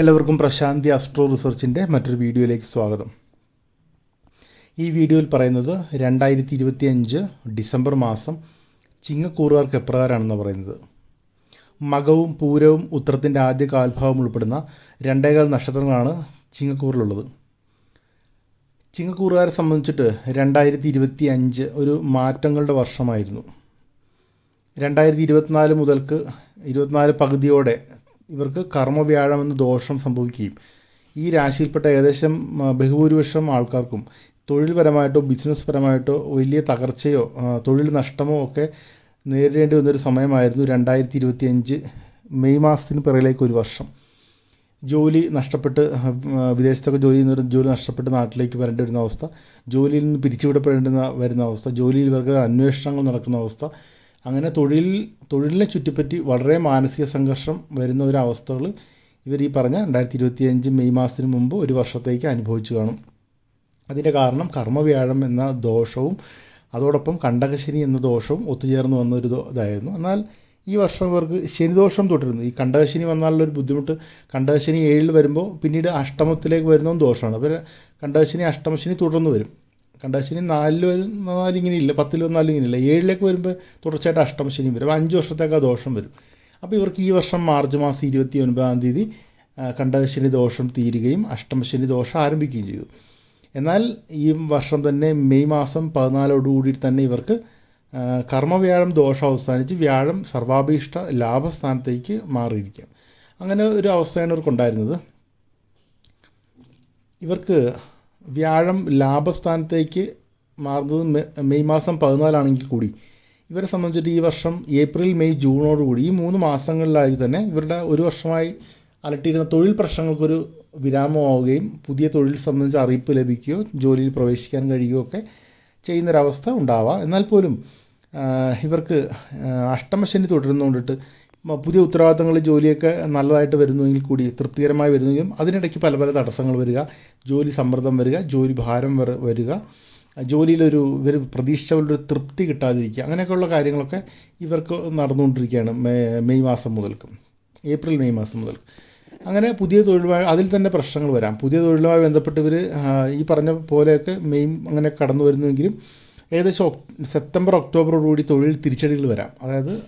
എല്ലാവർക്കും പ്രശാന്തി അസ്ട്രോ റിസർച്ചിന്റെ മറ്റൊരു വീഡിയോയിലേക്ക് സ്വാഗതം. ഈ വീഡിയോയിൽ പറയുന്നത് രണ്ടായിരത്തി ഇരുപത്തി അഞ്ച് ഡിസംബർ മാസം ചിങ്ങക്കൂറുകാർക്ക് എപ്രകാരമാണെന്ന് പറയുന്നത്. മകവും പൂരവും ഉത്തരത്തിന്റെ ആദ്യ കാൽഭാവം ഉൾപ്പെടുന്ന രണ്ടേകാൽ നക്ഷത്രങ്ങളാണ് ചിങ്ങക്കൂറിലുള്ളത്. ചിങ്ങക്കൂറുകാരെ സംബന്ധിച്ചിട്ട് രണ്ടായിരത്തി ഇരുപത്തി അഞ്ച് ഒരു മാറ്റങ്ങളുടെ വർഷമായിരുന്നു. രണ്ടായിരത്തി ഇരുപത്തിനാല് മുതൽക്ക് ഇരുപത്തിനാല് പകുതിയോടെ ഇവർക്ക് കർമ്മവ്യാഴം എന്ന ദോഷം സംഭവിക്കുകയും ഈ രാശിയിൽപ്പെട്ട ഏകദേശം ബഹുഭൂരിപക്ഷം ആൾക്കാർക്കും തൊഴിൽപരമായിട്ടോ ബിസിനസ് പരമായിട്ടോ വലിയ തകർച്ചയോ തൊഴിൽ നഷ്ടമോ ഒക്കെ നേരിടേണ്ടി വന്നൊരു സമയമായിരുന്നു രണ്ടായിരത്തി ഇരുപത്തി അഞ്ച് മെയ് മാസത്തിന് പിറകിലേക്ക് ഒരു വർഷം. ജോലി നഷ്ടപ്പെട്ട് വിദേശത്തൊക്കെ ജോലി ചെയ്യുന്നവർ ജോലി നഷ്ടപ്പെട്ട് നാട്ടിലേക്ക് വരേണ്ടി വരുന്ന അവസ്ഥ ജോലിയിൽ നിന്ന് പിരിച്ചുവിടപ്പെടേണ്ടുന്ന വരുന്ന അവസ്ഥ ജോലിയിൽ ഇവർക്ക് അന്വേഷണങ്ങൾ നടക്കുന്ന അവസ്ഥ അങ്ങനെ തൊഴിൽ തൊഴിലിനെ ചുറ്റിപ്പറ്റി വളരെ മാനസിക സംഘർഷം വരുന്ന ഒരു അവസ്ഥകൾ ഇവർ ഈ പറഞ്ഞ രണ്ടായിരത്തി ഇരുപത്തി അഞ്ച് മെയ് മാസത്തിന് മുമ്പ് ഒരു വർഷത്തേക്ക് അനുഭവിച്ചു കാണും. അതിന്റെ കാരണം കർമ്മവ്യാഴം എന്ന ദോഷവും അതോടൊപ്പം കണ്ടകശനി എന്ന ദോഷവും ഒത്തുചേർന്ന് വന്ന ഒരു ഇതായിരുന്നു. എന്നാൽ ഈ വർഷം ഇവർക്ക് ശനിദോഷം തുടരുന്നു ഈ കണ്ടകശനി വന്നാലുള്ളൊരു ബുദ്ധിമുട്ട് കണ്ടകശനി ഏഴിൽ വരുമ്പോൾ പിന്നീട് അഷ്ടമത്തിലേക്ക് വരുന്നതും ദോഷമാണ്. അപ്പോൾ കണ്ടകശനി അഷ്ടമശനി തുടർന്ന് വരും. കണ്ടകശനി നാലിൽ വരും നാല് ഇങ്ങനെ ഇല്ല പത്തിൽ വന്നാലും ഇങ്ങനെ ഇല്ല. ഏഴിലേക്ക് വരുമ്പോൾ തുടർച്ചയായിട്ട് അഷ്ടമശനി വരും. അഞ്ച് വർഷത്തേക്ക് ആ ദോഷം വരും. അപ്പോൾ ഇവർക്ക് ഈ വർഷം മാർച്ച് മാസം ഇരുപത്തി ഒൻപതാം തീയതി കണ്ടശനി ദോഷം തീരുകയും അഷ്ടമശനി ദോഷം ആരംഭിക്കുകയും ചെയ്തു. എന്നാൽ ഈ വർഷം തന്നെ മെയ് മാസം പതിനാലോടുകൂടി തന്നെ ഇവർക്ക് കർമ്മവ്യാഴം ദോഷം അവസാനിച്ച് വ്യാഴം സർവാഭീഷ്ട ലാഭസ്ഥാനത്തേക്ക് മാറിയിരിക്കാം അങ്ങനെ ഒരു അവസ്ഥയാണ് ഇവർക്കുണ്ടായിരുന്നത്. ഇവർക്ക് വ്യാഴം ലാഭസ്ഥാനത്തേക്ക് മാറുന്നത് മെയ് മാസം പതിനാലാണെങ്കിൽ കൂടി. ഇവരെ സംബന്ധിച്ചിട്ട് ഈ വർഷം ഏപ്രിൽ മെയ് ജൂണോടുകൂടി ഈ മൂന്ന് മാസങ്ങളിലായി തന്നെ ഇവരുടെ ഒരു വർഷമായി അലട്ടിയിരുന്ന തൊഴിൽ പ്രശ്നങ്ങൾക്കൊരു വിരാമമാവുകയും പുതിയ തൊഴിൽ സംബന്ധിച്ച അറിയിപ്പ് ലഭിക്കുകയോ ജോലിയിൽ പ്രവേശിക്കാൻ കഴിയുകയോ ഒക്കെ ചെയ്യുന്നൊരവസ്ഥ ഉണ്ടാവാം. എന്നാൽ പോലും ഇവർക്ക് അഷ്ടമശനി തുടരുന്നതുകൊണ്ടിട്ട് മ- പുതിയ ഉത്തരവാദിത്തങ്ങളിൽ ജോലിയൊക്കെ നല്ലതായിട്ട് വരുന്നുവെങ്കിൽ കൂടി തൃപ്തികരമായി വരുന്നെങ്കിലും അതിനിടയ്ക്ക് പല പല തടസ്സങ്ങൾ വരിക. ജോലി സമ്മർദ്ദം വരിക ജോലി ഭാരം വര- വരിക. ജോലിയിലൊരു ഒരു തൃപ്തി കിട്ടാതിരിക്കുക. അങ്ങനെയൊക്കെയുള്ള കാര്യങ്ങളൊക്കെ ഇവർക്ക് നടന്നുകൊണ്ടിരിക്കുകയാണ് മെയ് മാസം മുതൽക്കും. ഏപ്രിൽ മെയ് മാസം മുതൽ അങ്ങനെ പുതിയ തൊഴിലുമായി അതിൽ തന്നെ പ്രശ്നങ്ങൾ വരാം. പുതിയ തൊഴിലുമായി ബന്ധപ്പെട്ട് ഇവർ ഈ പറഞ്ഞ പോലെയൊക്കെ മെയ് അങ്ങനെ കടന്നു വരുന്നുവെങ്കിലും ഏകദേശം സെപ്റ്റംബർ ഒക്ടോബറോടുകൂടി തൊഴിൽ തിരിച്ചടികൾ വരാം. അതായത്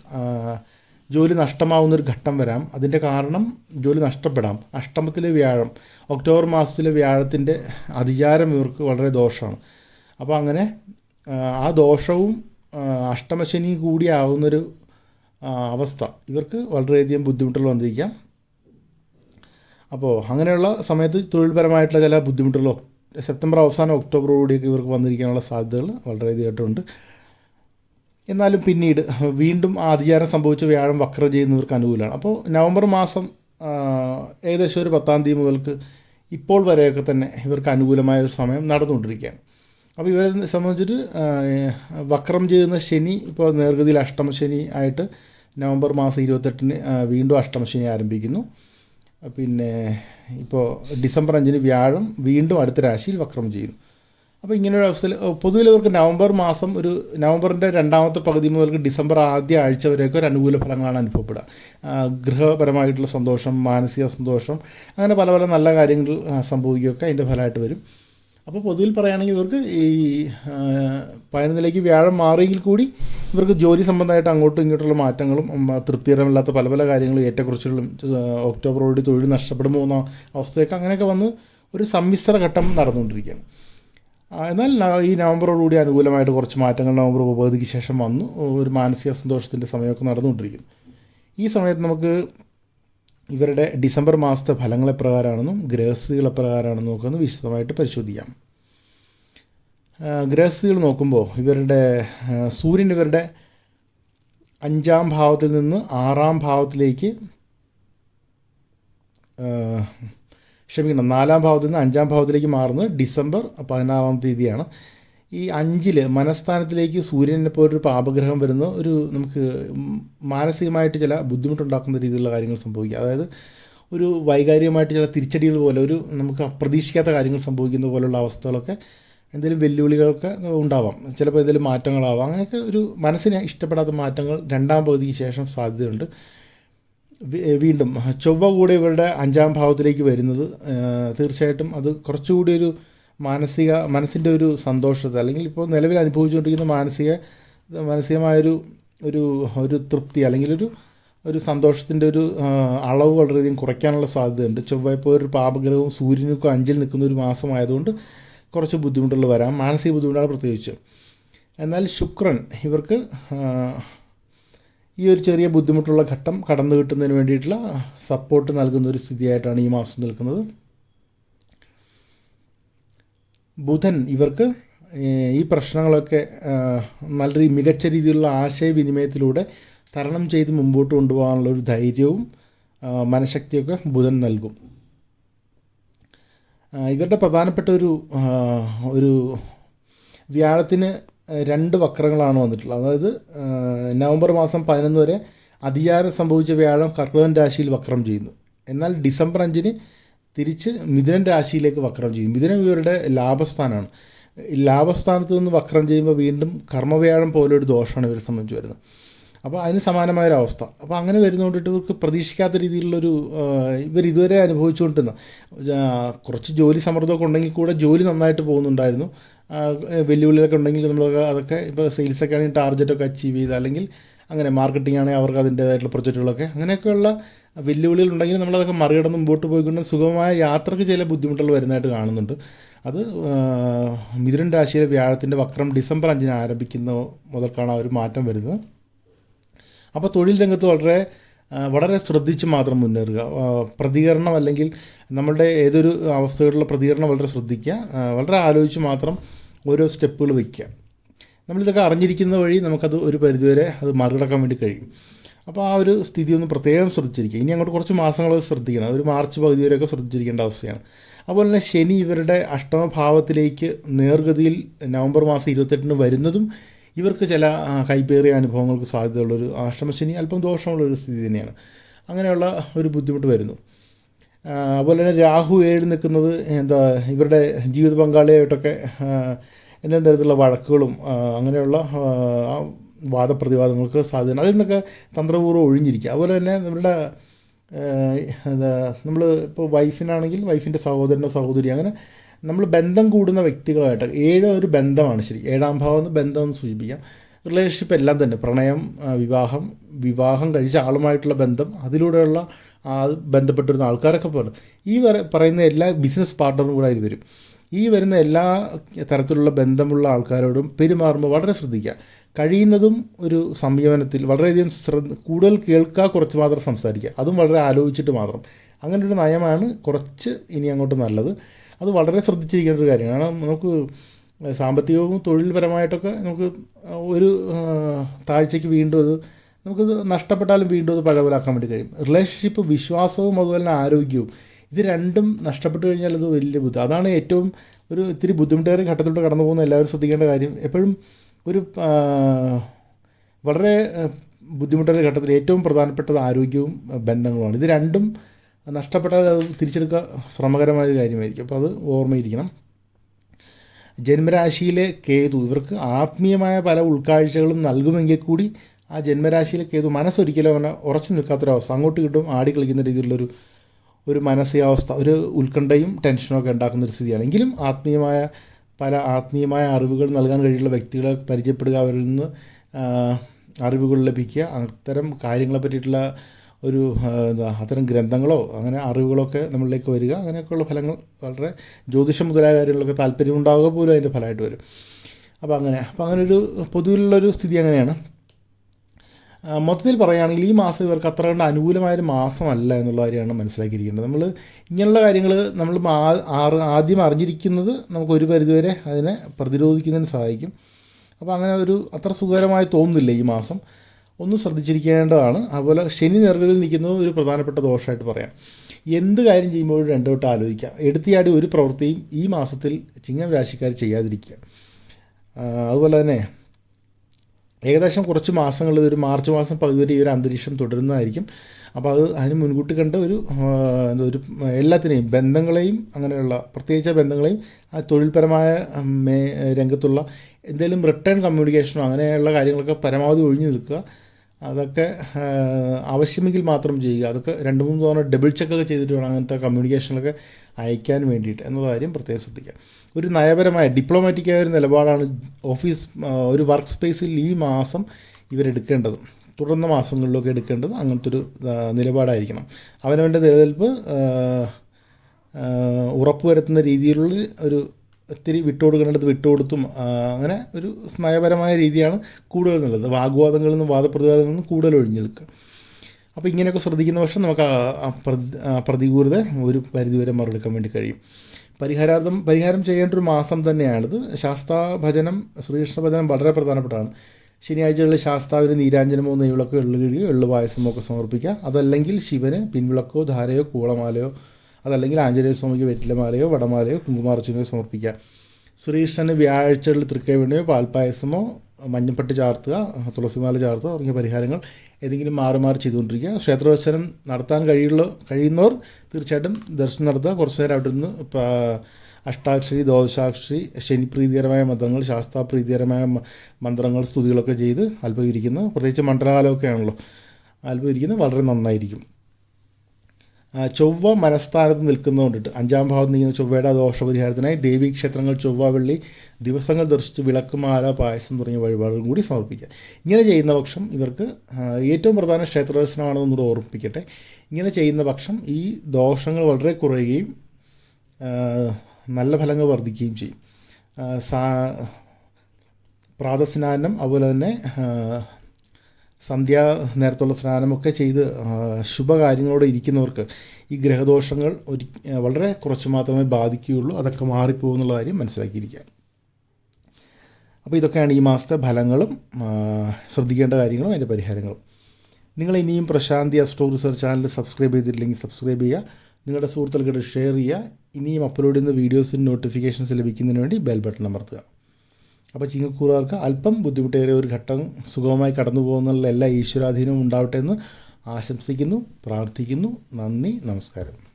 ജോലി നഷ്ടമാവുന്നൊരു ഘട്ടം വരാം. അതിന്റെ കാരണം ജോലി നഷ്ടപ്പെടാം. അഷ്ടമത്തിലെ വ്യാഴം ഒക്ടോബർ മാസത്തിലെ വ്യാഴത്തിന്റെ അതിചാരം ഇവർക്ക് വളരെ ദോഷമാണ്. അപ്പോൾ അങ്ങനെ ആ, ദോഷവും അഷ്ടമശനി കൂടി ആവുന്നൊരു അവസ്ഥ. ഇവർക്ക് വളരെയധികം ബുദ്ധിമുട്ടുകൾ വന്നിരിക്കാം. അപ്പോൾ അങ്ങനെയുള്ള സമയത്ത് തൊഴിൽപരമായിട്ടുള്ള ചില ബുദ്ധിമുട്ടുകൾ സെപ്റ്റംബർ അവസാനം ഒക്ടോബർ ഒക്ടോബറോടുകൂടിയൊക്കെ ഇവർക്ക് വന്നിരിക്കാനുള്ള സാധ്യതകൾ വളരെയധികമായിട്ടുണ്ട്. എന്നാലും പിന്നീട് വീണ്ടും ആദിചാരം സംഭവിച്ച വ്യാഴം വക്രം ചെയ്യുന്നവർക്ക് അനുകൂലമാണ്. അപ്പോൾ നവംബർ മാസം ഏകദേശം ഒരു പത്താം തീയതി മുതൽക്ക് ഇപ്പോൾ വരെയൊക്കെ തന്നെ ഇവർക്ക് അനുകൂലമായ ഒരു സമയം നടന്നുകൊണ്ടിരിക്കുകയാണ്. അപ്പോൾ ഇവരെ സംബന്ധിച്ചിട്ട് വക്രം ചെയ്യുന്ന ശനി ഇപ്പോൾ നേർഗതിയിൽ അഷ്ടമശനി ആയിട്ട് നവംബർ മാസം ഇരുപത്തെട്ടിന് വീണ്ടും അഷ്ടമശനി ആരംഭിക്കുന്നു. പിന്നെ ഇപ്പോൾ ഡിസംബർ അഞ്ചിന് വ്യാഴം വീണ്ടും അടുത്ത രാശിയിൽ വക്രം ചെയ്യുന്നു. അപ്പോൾ ഇങ്ങനൊരു അവസ്ഥയിൽ പൊതുവിൽ ഇവർക്ക് നവംബർ മാസം ഒരു നവംബറിന്റെ രണ്ടാമത്തെ പകുതി മുതൽക്ക് ഡിസംബർ ആദ്യ ആഴ്ച വരെയൊക്കെ ഒരു അനുകൂല ഫലങ്ങളാണ് അനുഭവപ്പെടുക. ഗൃഹപരമായിട്ടുള്ള സന്തോഷം മാനസിക സന്തോഷം അങ്ങനെ പല പല നല്ല കാര്യങ്ങൾ സംഭവിക്കുകയൊക്കെ അതിന്റെ ഫലമായിട്ട് വരും. അപ്പോൾ പൊതുവിൽ പറയുകയാണെങ്കിൽ ഇവർക്ക് ഈ പതിനൊന്നിലേക്ക് വ്യാഴം മാറിയെങ്കിൽ കൂടി ഇവർക്ക് ജോലി സംബന്ധമായിട്ട് അങ്ങോട്ടും ഇങ്ങോട്ടുള്ള മാറ്റങ്ങളും തൃപ്തികരമില്ലാത്ത പല പല കാര്യങ്ങളും ഏറ്റക്കുറിച്ചുകളും ഒക്ടോബറോടി തൊഴിൽ നഷ്ടപ്പെടുമോ എന്ന അവസ്ഥയൊക്കെ അങ്ങനെയൊക്കെ വന്ന് ഒരു സമ്മിശ്ര ഘട്ടം നടന്നുകൊണ്ടിരിക്കുകയാണ്. എന്നാൽ ഈ നവംബറോടുകൂടി അനുകൂലമായിട്ട് കുറച്ച് മാറ്റങ്ങൾ നവംബർ ഉപപകുതിക്ക് ശേഷം വന്നു. ഒരു മാനസിക സന്തോഷത്തിന്റെ സമയമൊക്കെ നടന്നുകൊണ്ടിരിക്കുന്നു. ഈ സമയത്ത് നമുക്ക് ഇവരുടെ ഡിസംബർ മാസത്തെ ഫലങ്ങൾ എപ്രകാരമാണെന്നും ഗ്രഹസ്ഥിതികൾ എപ്രകാരമാണെന്നും ഒക്കെ ഒന്ന് വിശദമായിട്ട് പരിശോധിക്കാം. ഗ്രഹസ്ഥിതികൾ നോക്കുമ്പോൾ ഇവരുടെ സൂര്യൻ ഇവരുടെ അഞ്ചാം ഭാവത്തിൽ നിന്ന് ആറാം ഭാവത്തിലേക്ക് ക്ഷമിക്കണം നാലാം ഭാവത്തിൽ നിന്ന് അഞ്ചാം ഭാവത്തിലേക്ക് മാറുന്നത് ഡിസംബർ പതിനാറാം തീയതിയാണ്. ഈ അഞ്ചിൽ മനസ്ഥാനത്തിലേക്ക് സൂര്യനെ പോലൊരു പാപഗ്രഹം വരുന്ന ഒരു നമുക്ക് മാനസികമായിട്ട് ചില ബുദ്ധിമുട്ടുണ്ടാക്കുന്ന രീതിയിലുള്ള കാര്യങ്ങൾ സംഭവിക്കുക. അതായത് ഒരു വൈകാരികമായിട്ട് ചില തിരിച്ചടികൾ പോലെ ഒരു നമുക്ക് അപ്രതീക്ഷിക്കാത്ത കാര്യങ്ങൾ സംഭവിക്കുന്ന പോലുള്ള അവസ്ഥകളൊക്കെ എന്തെങ്കിലും വെല്ലുവിളികളൊക്കെ ഉണ്ടാവാം. ചിലപ്പോൾ എന്തെങ്കിലും മാറ്റങ്ങളാവാം. അങ്ങനെയൊക്കെ ഒരു മനസ്സിന് ഇഷ്ടപ്പെടാത്ത മാറ്റങ്ങൾ രണ്ടാം പകുതിക്ക് ശേഷം സാധ്യതയുണ്ട്. വീണ്ടും ചൊവ്വ കൂടെ ഇവരുടെ അഞ്ചാം ഭാവത്തിലേക്ക് വരുന്നത് തീർച്ചയായിട്ടും അത് കുറച്ചുകൂടി ഒരു മാനസിക മനസ്സിന്റെ ഒരു സന്തോഷത്തെ അല്ലെങ്കിൽ ഇപ്പോൾ നിലവിൽ അനുഭവിച്ചുകൊണ്ടിരിക്കുന്ന മാനസിക മാനസികമായൊരു ഒരു ഒരു തൃപ്തി അല്ലെങ്കിൽ ഒരു ഒരു സന്തോഷത്തിന്റെ ഒരു അളവ് വളരെയധികം കുറയ്ക്കാനുള്ള സാധ്യതയുണ്ട്. ചൊവ്വ ഇപ്പോൾ ഒരു പാപഗ്രഹവും സൂര്യനൊക്കെ അഞ്ചിൽ നിൽക്കുന്ന ഒരു മാസമായതുകൊണ്ട് കുറച്ച് ബുദ്ധിമുട്ടുകൾ വരാം മാനസിക ബുദ്ധിമുട്ടാണ് പ്രത്യേകിച്ച്. എന്നാൽ ശുക്രൻ ഇവർക്ക് ഈ ഒരു ചെറിയ ബുദ്ധിമുട്ടുള്ള ഘട്ടം കടന്നു കിട്ടുന്നതിന് വേണ്ടിയിട്ടുള്ള സപ്പോർട്ട് നൽകുന്ന ഒരു സ്ഥിതിയായിട്ടാണ് ഈ മാസം നിൽക്കുന്നത്. ബുധൻ ഇവർക്ക് ഈ പ്രശ്നങ്ങളൊക്കെ നല്ല രീതി മികച്ച രീതിയിലുള്ള ആശയവിനിമയത്തിലൂടെ തരണം ചെയ്ത് മുമ്പോട്ട് കൊണ്ടുപോകാനുള്ള ഒരു ധൈര്യവും മനഃശക്തിയൊക്കെ ബുധൻ നൽകും. ഇവരുടെ പ്രധാനപ്പെട്ട ഒരു ഒരു വ്യാഴത്തിന് രണ്ട് വക്രങ്ങളാണ് വന്നിട്ടുള്ളത്. അതായത് നവംബർ മാസം പതിനൊന്ന് വരെ അധികാരം സംഭവിച്ച വ്യാഴം കർക്കിടകൻ രാശിയിൽ വക്രം ചെയ്യുന്നു. എന്നാൽ ഡിസംബർ അഞ്ചിന് തിരിച്ച് മിഥുനൻ രാശിയിലേക്ക് വക്രം ചെയ്യും. മിഥുനം ഇവരുടെ ലാഭസ്ഥാനമാണ് ലാഭസ്ഥാനത്ത് നിന്ന് വക്രം ചെയ്യുമ്പോൾ വീണ്ടും കർമ്മവ്യാഴം പോലെ ഒരു ദോഷമാണ് ഇവരെ സംബന്ധിച്ച് വരുന്നത്. അപ്പോൾ അതിന് സമാനമായൊരു അവസ്ഥ അപ്പോൾ അങ്ങനെ വരുന്നതുകൊണ്ടിട്ട് ഇവർക്ക് പ്രതീക്ഷിക്കാത്ത രീതിയിലുള്ളൊരു ഇവർ ഇതുവരെ അനുഭവിച്ചുകൊണ്ടിരുന്ന കുറച്ച് ജോലി സമ്മർദ്ദമൊക്കെ ഉണ്ടെങ്കിൽ കൂടെ ജോലി നന്നായിട്ട് പോകുന്നുണ്ടായിരുന്നു. വെല്ലുവിളികളൊക്കെ ഉണ്ടെങ്കിൽ നമ്മൾ അതൊക്കെ ഇപ്പോൾ സെയിൽസൊക്കെ ആണെങ്കിൽ ടാർഗറ്റൊക്കെ അച്ചീവ് ചെയ്ത് അല്ലെങ്കിൽ അങ്ങനെ മാർക്കറ്റിംഗ് ആണെങ്കിൽ അവർക്ക് അതിന്റേതായിട്ടുള്ള പ്രൊജക്റ്റുകളൊക്കെ അങ്ങനെയൊക്കെയുള്ള വെല്ലുവിളികൾ ഉണ്ടെങ്കിൽ നമ്മളതൊക്കെ മറികടന്ന് മുമ്പോട്ട് പോയിക്കൊണ്ട് സുഖമായ യാത്രയ്ക്ക് ചില ബുദ്ധിമുട്ടുകൾ വരുന്നതായിട്ട് കാണുന്നുണ്ട്. അത് മിഥുനൻ രാശിയിലെ വ്യാഴത്തിന്റെ വക്രം ഡിസംബർ അഞ്ചിന് ആരംഭിക്കുന്ന മുതൽക്കാണ് ആ ഒരു മാറ്റം വരുന്നത്. അപ്പോൾ തൊഴിൽ രംഗത്ത് വളരെ വളരെ ശ്രദ്ധിച്ച് മാത്രം മുന്നേറുക. പ്രതികരണം അല്ലെങ്കിൽ നമ്മളുടെ ഏതൊരു അവസ്ഥകളിലുള്ള പ്രതികരണം വളരെ ശ്രദ്ധിക്കുക. വളരെ ആലോചിച്ച് മാത്രം ഓരോ സ്റ്റെപ്പുകൾ വയ്ക്കുക. നമ്മളിതൊക്കെ അറിഞ്ഞിരിക്കുന്ന വഴി നമുക്കത് ഒരു പരിധിവരെ അത് മറികടക്കാൻ വേണ്ടി കഴിയും. അപ്പോൾ ആ ഒരു സ്ഥിതി ഒന്ന് പ്രത്യേകം ശ്രദ്ധിച്ചിരിക്കുക. ഇനി അങ്ങോട്ട് കുറച്ച് മാസങ്ങൾ ശ്രദ്ധിക്കണം. ഒരു മാർച്ച് പകുതി വരെയൊക്കെ ശ്രദ്ധിച്ചിരിക്കേണ്ട അവസ്ഥയാണ്. അതുപോലെ തന്നെ ശനി ഇവരുടെ അഷ്ടമഭാവത്തിലേക്ക് നേർഗതിയിൽ നവംബർ മാസം ഇരുപത്തെട്ടിന് വരുന്നതും ഇവർക്ക് ചില കൈപ്പേറിയ അനുഭവങ്ങൾക്ക് സാധ്യതയുള്ളൊരു അഷ്ടമശനി അല്പം ദോഷമുള്ളൊരു സ്ഥിതി തന്നെയാണ്. അങ്ങനെയുള്ള ഒരു ബുദ്ധിമുട്ട് വരുന്നു. അതുപോലെ തന്നെ രാഹു ഏഴ് നിൽക്കുന്നത് എന്താ ഇവരുടെ ജീവിത പങ്കാളിയായിട്ടൊക്കെ എന്തെങ്കിലും തരത്തിലുള്ള വഴക്കുകളും അങ്ങനെയുള്ള വാദപ്രതിവാദങ്ങൾക്ക് സാധ്യത അതിൽ നിന്നൊക്കെ തന്ത്രപൂർവം ഒഴിഞ്ഞിരിക്കുക. അതുപോലെ തന്നെ നമ്മുടെ എന്താ നമ്മൾ ഇപ്പോൾ വൈഫിനാണെങ്കിൽ വൈഫിന്റെ സഹോദരനോ സഹോദരി അങ്ങനെ നമ്മൾ ബന്ധം കൂടുന്ന വ്യക്തികളായിട്ട് ഏഴ് ഒരു ബന്ധമാണ് ശരി. ഏഴാം ഭാവം എന്ന് ബന്ധം എന്ന് സൂചിപ്പിക്കാം. റിലേഷൻഷിപ്പ് എല്ലാം തന്നെ പ്രണയം വിവാഹം വിവാഹം കഴിച്ച ആളുമായിട്ടുള്ള ബന്ധം അതിലൂടെയുള്ള ആ ബന്ധപ്പെട്ടിരുന്ന ആൾക്കാരൊക്കെ പറഞ്ഞു. ഈ വര- പറയുന്ന എല്ലാ ബിസിനസ് പാർട്ട്ണറും കൂടെ അതിൽ വരും. ഈ വരുന്ന എല്ലാ തരത്തിലുള്ള ബന്ധമുള്ള ആൾക്കാരോടും പെരുമാറുമ്പോൾ വളരെ ശ്രദ്ധിക്കുക. കഴിയുന്നതും ഒരു സംയമനത്തിൽ വളരെയധികം ശ്രദ്ധ കൂടുതൽ കേൾക്കുക കുറച്ച് മാത്രം സംസാരിക്കുക. അതും വളരെ ആലോചിച്ചിട്ട് മാത്രം. അങ്ങനെ ഒരു നയമാണ് കുറച്ച് ഇനി അങ്ങോട്ട് നല്ലത്. അത് വളരെ ശ്രദ്ധിച്ചിരിക്കേണ്ട ഒരു കാര്യമാണ്. കാരണം നമുക്ക് സാമ്പത്തികവും തൊഴിൽപരമായിട്ടൊക്കെ നമുക്ക് ഒരു താഴ്ചയ്ക്ക് വീണ്ടും അത് നമുക്കത് നഷ്ടപ്പെട്ടാലും വീണ്ടും അത് പഴവലാക്കാൻ വേണ്ടി കഴിയും. റിലേഷൻഷിപ്പ് വിശ്വാസവും അതുപോലെ തന്നെ ആരോഗ്യവും ഇത് രണ്ടും നഷ്ടപ്പെട്ടു കഴിഞ്ഞാൽ അത് വലിയ ബുദ്ധി അതാണ് ഏറ്റവും ഒരു ഇത്തിരി ബുദ്ധിമുട്ടേറിയ ഘട്ടത്തിലൂടെ കടന്നു പോകുന്ന എല്ലാവരും ശ്രദ്ധിക്കേണ്ട കാര്യം എപ്പോഴും ഒരു വളരെ ബുദ്ധിമുട്ടേറിയ ഘട്ടത്തിൽ ഏറ്റവും പ്രധാനപ്പെട്ടത് ആരോഗ്യവും ബന്ധങ്ങളുമാണ്. ഇത് രണ്ടും നഷ്ടപ്പെട്ടാൽ അത് തിരിച്ചെടുക്കുക ശ്രമകരമായൊരു കാര്യമായിരിക്കും. അപ്പോൾ അത് ഓർമ്മയിരിക്കണം ജന്മരാശിയിലെ കേതു ഇവർക്ക് ആത്മീയമായ പല ഉൾക്കാഴ്ചകളും നൽകുമെങ്കിൽ കൂടി ആ ജന്മരാശിയിലെ കേതു മനസ്സൊരിക്കലും അങ്ങനെ ഉറച്ചു നിൽക്കാത്തൊരവസ്ഥ. അങ്ങോട്ട് കിട്ടും ആടി കളിക്കുന്ന രീതിയിലുള്ളൊരു ഒരു മാനസികാവസ്ഥ ഒരു ഉത്കണ്ഠയും ടെൻഷനും ഒക്കെ ഉണ്ടാക്കുന്ന ഒരു സ്ഥിതിയാണ്. എങ്കിലും ആത്മീയമായ പല ആത്മീയമായ അറിവുകൾ നൽകാൻ കഴിയുള്ള വ്യക്തികളെ പരിചയപ്പെടുക അവരിൽ നിന്ന് അറിവുകൾ ലഭിക്കുക അത്തരം കാര്യങ്ങളെ പറ്റിയിട്ടുള്ള ഒരു എന്താ അത്തരം ഗ്രന്ഥങ്ങളോ അങ്ങനെ അറിവുകളൊക്കെ നമ്മളിലേക്ക് വരിക അങ്ങനെയൊക്കെയുള്ള ഫലങ്ങൾ വളരെ ജ്യോതിഷം മുതലായ കാര്യങ്ങളൊക്കെ താല്പര്യം ഉണ്ടാവുക പോലും അതിന്റെ ഫലമായിട്ട് വരും. അപ്പോൾ അങ്ങനെ അപ്പോൾ അങ്ങനെ ഒരു പൊതുവിലുള്ളൊരു സ്ഥിതി അങ്ങനെയാണ്. മൊത്തത്തിൽ പറയുകയാണെങ്കിൽ ഈ മാസം ഇവർക്ക് അത്ര കണ്ട് അനുകൂലമായൊരു മാസമല്ല എന്നുള്ള കാര്യമാണ് മനസ്സിലാക്കിയിരിക്കുന്നത്. നമ്മൾ ഇങ്ങനെയുള്ള കാര്യങ്ങൾ നമ്മൾ ആദ്യം അറിഞ്ഞിരിക്കുന്നത് നമുക്ക് ഒരു പരിധിവരെ അതിനെ പ്രതിരോധിക്കുന്നതിന് സഹായിക്കും. അപ്പോൾ അങ്ങനെ ഒരു അത്ര സുഖകരമായി തോന്നുന്നില്ല ഈ മാസം. ഒന്ന് ശ്രദ്ധിച്ചിരിക്കേണ്ടതാണ്. അതുപോലെ ശനി നിറവിൽ നിൽക്കുന്നത് ഒരു പ്രധാനപ്പെട്ട ദോഷമായിട്ട് പറയാം. എന്ത് കാര്യം ചെയ്യുമ്പോഴും രണ്ടു വട്ടം ആലോചിക്കാം. എടുത്തിയാടി ഒരു പ്രവൃത്തിയും ഈ മാസത്തിൽ ചിങ്ങം രാശിക്കാർ ചെയ്യാതിരിക്കുക. അതുപോലെ തന്നെ ഏകദേശം കുറച്ച് മാസങ്ങൾ ഒരു മാർച്ച് മാസം പകുതി ഈ ഒരു അന്തരീക്ഷം തുടരുന്നതായിരിക്കും. അപ്പോൾ അത് അതിന് മുൻകൂട്ടി കണ്ട ഒരു എന്തോ ഒരു എല്ലാത്തിനെയും ബന്ധങ്ങളെയും അങ്ങനെയുള്ള പ്രത്യേകിച്ച ബന്ധങ്ങളെയും ആ തൊഴിൽപരമായ രംഗത്തുള്ള എന്തെങ്കിലും റിട്ടേൺ കമ്മ്യൂണിക്കേഷനോ അങ്ങനെയുള്ള കാര്യങ്ങളൊക്കെ പരമാവധി ഒഴിഞ്ഞു നിൽക്കുക. അതൊക്കെ ആവശ്യമെങ്കിൽ മാത്രം ചെയ്യുക. അതൊക്കെ രണ്ട് മൂന്ന് തവണ ഡബിൾ ചെക്കൊക്കെ ചെയ്തിട്ട് വേണം അങ്ങനത്തെ കമ്മ്യൂണിക്കേഷനൊക്കെ അയക്കാൻ വേണ്ടിയിട്ട് എന്നുള്ള കാര്യം പ്രത്യേകം ശ്രദ്ധിക്കുക. ഒരു നയപരമായ ഡിപ്ലോമാറ്റിക്കായ ഒരു നിലപാടാണ് ഓഫീസ് ഒരു വർക്ക് സ്പേസിൽ ഈ മാസം ഇവരെടുക്കേണ്ടത്. തുടർന്ന മാസങ്ങളിലൊക്കെ എടുക്കേണ്ടത് അങ്ങനത്തെ ഒരു നിലപാടായിരിക്കണം. അവനവന്റെ നിലനിൽപ്പ് ഉറപ്പുവരുത്തുന്ന രീതിയിലുള്ള ഒരു ഒത്തിരി വിട്ടുകൊടുക്കേണ്ടത് വിട്ടുകൊടുത്തും അങ്ങനെ ഒരു നയപരമായ രീതിയാണ് കൂടുതൽ നല്ലത്. വാഗ്വാദങ്ങളിൽ നിന്നും വാദപ്രതിവാദങ്ങളിൽ നിന്നും കൂടുതൽ ഒഴിഞ്ഞു നിൽക്കുക അപ്പോൾ ഇങ്ങനെയൊക്കെ ശ്രദ്ധിക്കുന്ന പക്ഷം നമുക്ക് പ്രതികൂലത ഒരു പരിധിവരെ മറികടക്കാൻ വേണ്ടി കഴിയും. പരിഹാരാർത്ഥം പരിഹാരം ചെയ്യേണ്ട ഒരു മാസം തന്നെയാണിത്. ശാസ്താഭജനം ശ്രീകൃഷ്ണ ഭജനം വളരെ പ്രധാനപ്പെട്ടതാണ് ശനിയാഴ്ചകളിൽ ശാസ്താവിന് നീരാഞ്ജനമോ നെയ്വിളക്കോ എള്ളുകിഴിയോ എള്ളു പായസമോ ഒക്കെ സമർപ്പിക്കുക. അതല്ലെങ്കിൽ ശിവന് പിൻവിളക്കോ ധാരയോ കൂളമാലയോ അതല്ലെങ്കിൽ ആഞ്ജനേയ സ്വാമിക്ക് വെറ്റിലമാലയോ വടമാലയോ കുങ്കുമാർച്ചനയോ സമർപ്പിക്കുക ശ്രീകൃഷ്ണന് വ്യാഴാഴ്ചകളിൽ തൃക്കൈവെണ്ണയോ പാൽപ്പായസമോ മഞ്ഞപ്പട്ട് ചാർത്തുക തുളസിമാല ചാർത്തുക തുടങ്ങിയ പരിഹാരങ്ങൾ ഏതെങ്കിലും മാറി മാറി ചെയ്തുകൊണ്ടിരിക്കുക. ക്ഷേത്രദർശനം നടത്താൻ കഴിയുള്ള കഴിയുന്നവർ തീർച്ചയായിട്ടും ദർശനം നടത്തുക. കുറച്ച് നേരം അവിടെ നിന്ന് അഷ്ടാക്ഷരി ദോശാക്ഷരി ശനിപ്രീതികരമായ മന്ത്രങ്ങൾ ശാസ്താപ്രീതികരമായ മന്ത്രങ്ങൾ സ്തുതികളൊക്കെ ചെയ്ത് അല്പം ഇരിക്കുന്നത് പ്രത്യേകിച്ച് മണ്ഡലകാലമൊക്കെ ആണല്ലോ അല്പം ഇരിക്കുന്നത് വളരെ നന്നായിരിക്കും. ചൊവ്വ മനസ്ഥാനത്ത് നിൽക്കുന്നതുകൊണ്ടിട്ട് അഞ്ചാം ഭാവത്ത് നിൽക്കുന്ന ചൊവ്വയുടെ ദോഷപരിഹാരത്തിനായി ദേവീ ക്ഷേത്രങ്ങൾ ചൊവ്വ വെള്ളി ദിവസങ്ങൾ ദർശിച്ച് വിളക്കുമാല പായസം തുടങ്ങിയ വഴിപാടുകളും കൂടി സമർപ്പിക്കുക. ഇങ്ങനെ ചെയ്യുന്ന പക്ഷം ഇവർക്ക് ഏറ്റവും പ്രധാന ക്ഷേത്ര ദർശനമാണെന്നൂടെ ഓർമ്മിപ്പിക്കട്ടെ. ഇങ്ങനെ ചെയ്യുന്ന പക്ഷം ഈ ദോഷങ്ങൾ വളരെ കുറയുകയും നല്ല ഫലങ്ങൾ വർദ്ധിക്കുകയും ചെയ്യും. സാ പ്രാതസ്നാനം അതുപോലെ തന്നെ സന്ധ്യാ നേരത്തുള്ള സ്നാനമൊക്കെ ചെയ്ത് ശുഭകാര്യങ്ങളോടെ ഇരിക്കുന്നവർക്ക് ഈ ഗ്രഹദോഷങ്ങൾ ഒരു വളരെ കുറച്ച് മാത്രമേ ബാധിക്കുകയുള്ളൂ. അതൊക്കെ മാറിപ്പോകുന്നുള്ള കാര്യം മനസ്സിലാക്കിയിരിക്കുക അപ്പോൾ ഇതൊക്കെയാണ് ഈ മാസത്തെ ഫലങ്ങളും ശ്രദ്ധിക്കേണ്ട കാര്യങ്ങളും അതിന്റെ പരിഹാരങ്ങളും. നിങ്ങൾ ഇനിയും Prashanti astro research channel subscribe ചെയ്തിട്ടില്ലെങ്കിൽ സബ്സ്ക്രൈബ് ചെയ്യുക. നിങ്ങളുടെ സുഹൃത്തുക്കൾക്ക് ഷെയർ ചെയ്യുക. ഇനിയും അപ്ലോഡ് ചെയ്യുന്ന വീഡിയോസിന് നോട്ടിഫിക്കേഷൻസ് ലഭിക്കുന്നതിന് വേണ്ടി ബെൽ ബട്ടൺ അമർത്തുക. അപ്പോൾ ചിങ്ങക്കൂറുകാർക്ക് അല്പം ബുദ്ധിമുട്ടേറിയ ഒരു ഘട്ടം സുഗമമായി കടന്നു പോകുന്നുള്ള എല്ലാ ഈശ്വരാധീനവും ഉണ്ടാവട്ടെ എന്ന് ആശംസിക്കുന്നു പ്രാർത്ഥിക്കുന്നു. നന്ദി നമസ്കാരം.